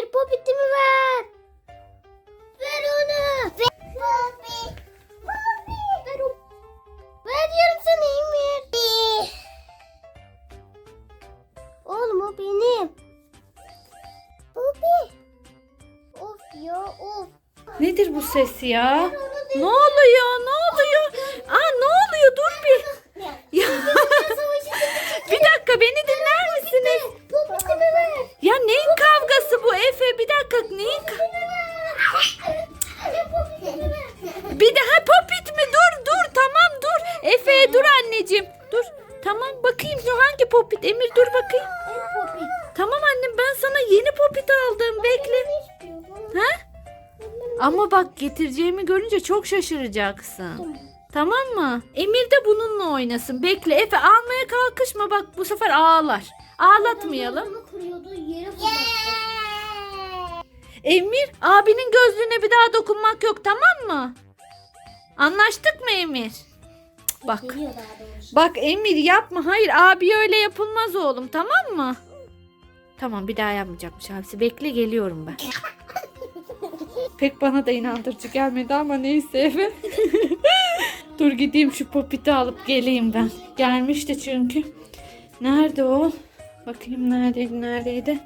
Ver popitimi ver. Ver onu. Ver. Popi. Popi. Ver o. Ver diyorum sana Emir. Oğlum o benim. Popi. Of ya of. Nedir bu ses ya? Ne oluyor? Ne oluyor? Aa ne oluyor? Dur bir. Ya bir dakika beni dinler misiniz? Popitimi ver. Ya bu Efe? Bir dakika ver. Bir daha popit mi? Dur dur tamam dur. Efe dur anneciğim. Dur. Tamam bakayım şu hangi popit? Emir dur bakayım. Popit. Tamam annem ben sana yeni popit aldım. Bekle. Ha? Ama bak getireceğimi görünce çok şaşıracaksın. Tamam mı? Emir de bununla oynasın. Bekle Efe almaya kalkışma bak bu sefer ağlar. Ağlatmayalım. Yere. Emir abinin gözlüğüne bir daha dokunmak yok tamam mı? Anlaştık mı Emir? Bak. Bak Emir yapma. Hayır abi öyle yapılmaz oğlum tamam mı? Tamam bir daha yapmayacakmış abisi. Bekle geliyorum ben. Pek bana da inandırıcı gelmedi ama neyse Efe. Dur gideyim şu popiti alıp geleyim ben. Gelmişti çünkü. Nerede o? Bakayım neredeydi neredeydi.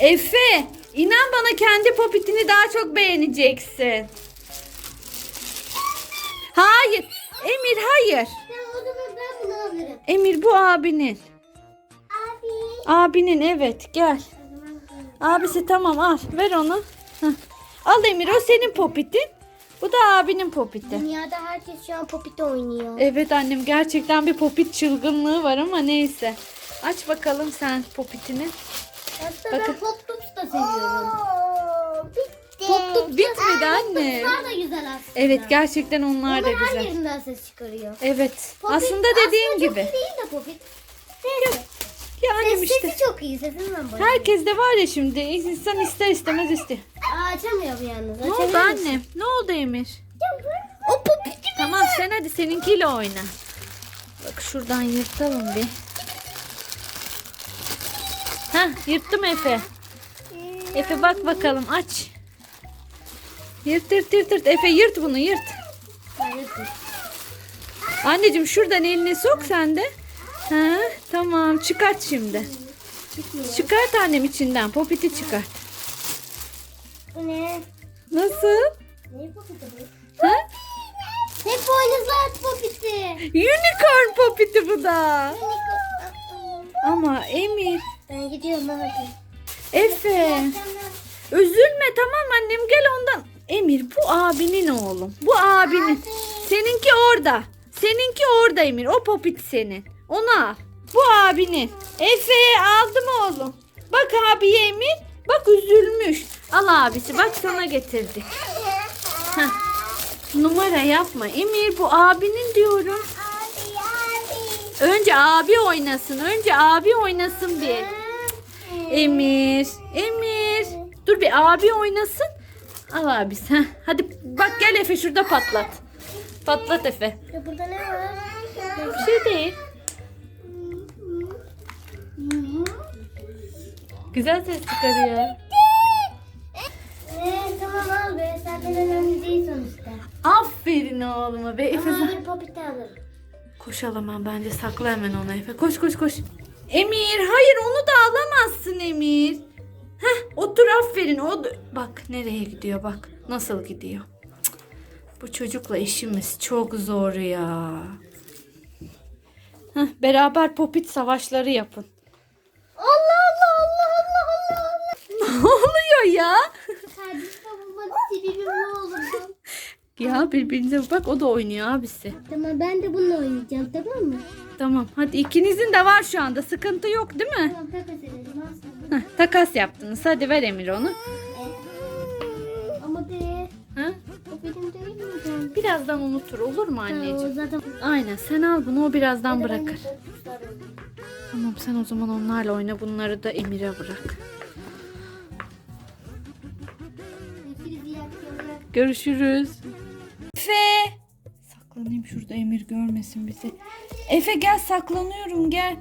Efe inan bana kendi popitini daha çok beğeneceksin. Hayır. Emir hayır. Ya o zaman ben bunu alırım. Emir bu abinin. Abi. Abinin evet gel. Abisi tamam al ver onu. Heh. Al Emir o senin popitin. Bu da abinin popiti. Dünyada herkes şu an popit oynuyor. Evet annem gerçekten bir popit çılgınlığı var ama neyse. Aç bakalım sen popitini. Hatta Bakın. ben pop da seviyorum. bitti. Pop Bitmedi anne. Bunlar da güzel aslında. Evet gerçekten onlar da Onlar her güzel. yerinden ses çıkarıyor. Evet. Popit Aslında dediğin aslında gibi. Çok iyi değil de popit. Neyse. Ya annem Ses, işte. Sesi çok iyi. Sesinden bana. Herkes de var ya şimdi insan ister istemez istiyor. Aa, açamıyorum yalnız. Ne oldu annem? Ne oldu Emir? O popit gibi. Tamam sen hadi seninkiyle oyna. Bak şuradan yırtalım bir. Heh yırttım Efe. Efe bak bakalım aç. Yırt yırt yırt yırt. Efe yırt bunu yırt. Anneciğim şuradan elini sok sen de. Ha, tamam çıkart şimdi. Çıkart annem içinden popiti çıkart. Ne? Nasıl? Ne popiti bu? Ha? Hep boynuzlu popiti. Unicorn popiti bu da. Ama Emir, Ben gidiyorum hadi. Efe. Üzülme tamam annem gel ondan. Emir bu abinin oğlum. Bu abinin. Seninki orada. Seninki orada Emir. O popit senin. Onu al. Bu abinin. Efe aldım oğlum. Bak abiye Emir. Bak üzülmüş. Al abisi bak sana getirdik. Heh. Numara yapma. Emir bu abinin diyorum. Abi abi. Önce abi oynasın. Önce abi oynasın bir. Emir. Emir. Dur bir abi oynasın. Al abisi. Heh. Hadi bak gel Efe şurada patlat. Patlat Efe. Ya burada ne var? Bir şey değil. Güzel ses çıkarıyor. Ee, tamam al be. Senden önemli değil sonuçta. Aferin oğluma be Efe. Ama bir popit alırım. Koş alamam bence sakla hemen onu Efe. Koş koş koş. Emir hayır onu da alamazsın Emir. Heh otur aferin. O da- Bak nereye gidiyor bak. Nasıl gidiyor. Cık. Bu çocukla işimiz çok zor ya. Heh, beraber popit savaşları yapın. Allah Allah Allah Allah. ne oluyor ya? Kardeş babama sebebim ne olurdu? Ya birbirinize bak o da oynuyor abisi. Tamam ben de bununla oynayacağım tamam mı? Tamam hadi ikinizin de var şu anda sıkıntı yok değil mi? Tamam takas edelim sana. Heh, takas yaptınız hadi ver Emir onu. Ama be Ha? o benim değil mi? Birazdan unutur olur mu anneciğim? o zaten Aynen sen al bunu o birazdan Hadi de bırakır. Tamam sen o zaman onlarla oyna bunları da Emir'e bırak. Görüşürüz, Saklanayım şurada Emir görmesin bizi. Efe gel saklanıyorum gel.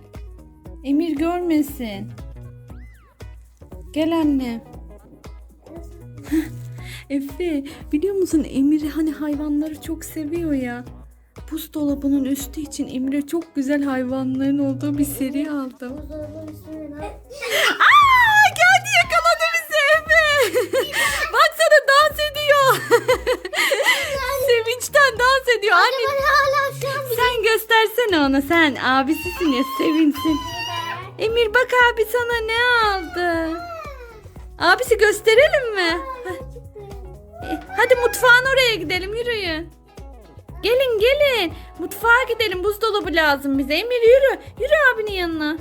Emir görmesin. Gel anne. Efe biliyor musun Emir hani hayvanları çok seviyor ya. Buzdolabının üstü için Emir'e çok güzel hayvanların olduğu bir seri aldım. Aa geldi yakaladı bizi Efe. Baksana ona sen abisisin ya sevinsin. Emir bak abi sana ne aldı. Abisi gösterelim mi? E, Hadi mutfağın oraya gidelim yürüyün. Gelin gelin. Mutfağa gidelim. Buzdolabı lazım bize. Emir yürü. Yürü abinin yanına.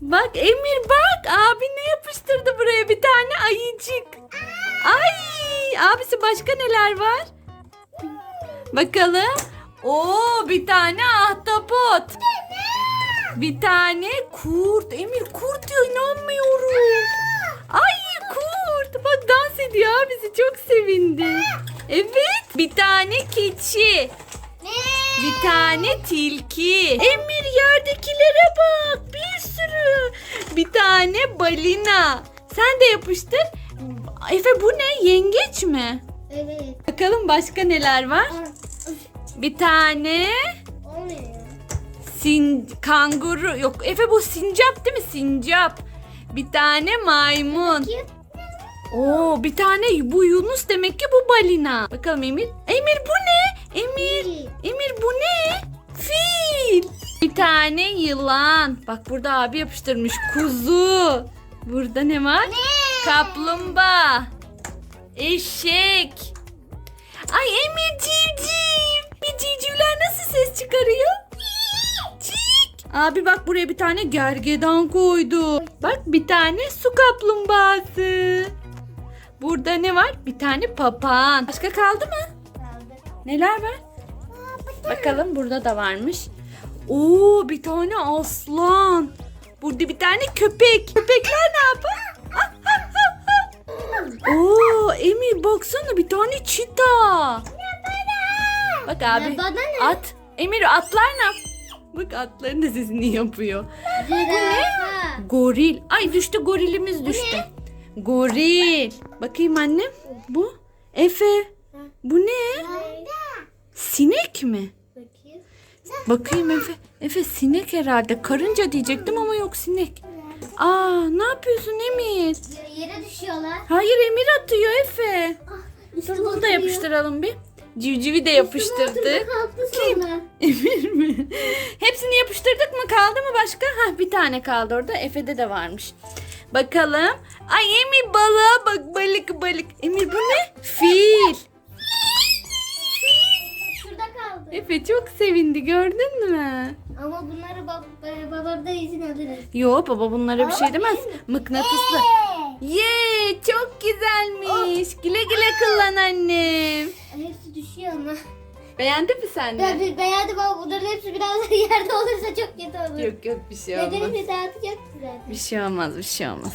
Bak Emir bak. Abi ne yapıştırdı buraya bir tane ayıcık. Ay abisi başka neler var? Bakalım. Oo bir tane ahtapot. Bir tane kurt. Emir kurt diyor inanmıyorum. Ay kurt. Bak dans ediyor abisi çok sevindi. Evet bir tane keçi. Bir tane tilki. Emir yerdekilere bak. Bir sürü. Bir tane balina. Sen de yapıştır. Efe bu ne? Yengeç mi? Evet. Bakalım başka neler var? Aa, Bir tane O ne sin kanguru yok. Efe bu sincap değil mi? Sincap. Bir tane maymun. Kim? Oo bir tane bu Yunus demek ki bu balina. Bakalım Emir. Emir bu ne? Emir. Emir bu ne? Fil. Bir tane yılan. Bak burada abi yapıştırmış kuzu. Burada ne var? Kaplumbağa. Eşek. Ay Emir civciv. Civcivler nasıl ses çıkarıyor? Cik. Abi bak buraya bir tane gergedan koydu. Bak bir tane su kaplumbağası. Burada ne var? Bir tane papağan. Başka kaldı mı? Kaldı. Neler var? Bakalım burada da varmış. Oo bir tane aslan. Burada bir tane köpek. Köpekler ne yapar? Oo Emir baksana bir tane çita. Bak abi bana ne? at. Emir atlar ne yap? Bak atların da sesini yapıyor. Zürafa. Goril. Ay düştü gorilimiz düştü. Goril. Bakayım annem. Bu. Efe. Bu ne? Sinek mi? Bakayım. Efe. Efe sinek herhalde. Karınca diyecektim ama yok sinek. Aa ne yapıyorsun Emir? Yere düşüyorlar. Hayır Emir atıyor Efe. Ah, Dur bunu da yapıştıralım bir. Civcivi de yapıştırdık. Kim? Emir mi? Hepsini yapıştırdık mı? Kaldı mı başka? Hah bir tane kaldı orada. Efe'de de varmış. Bakalım. Ay Emir balığa bak balık balık. Emir bu ne? Fil. Şurada kaldı. Efe çok sevindi gördün mü? Ama bunları bab e, babamdan izin alırız. Yo baba bunlara bir şey demez. Mıknatıslı. Ye çok güzelmiş. Güle güle kullan annem. Hepsi ama. Beğendin mi sen de? Ben bir beğendim ama bunların hepsi biraz yerde olursa çok kötü olur. Yok yok bir şey olmaz. Bedenimi dağıtacaktı zaten. Bir şey olmaz bir şey olmaz.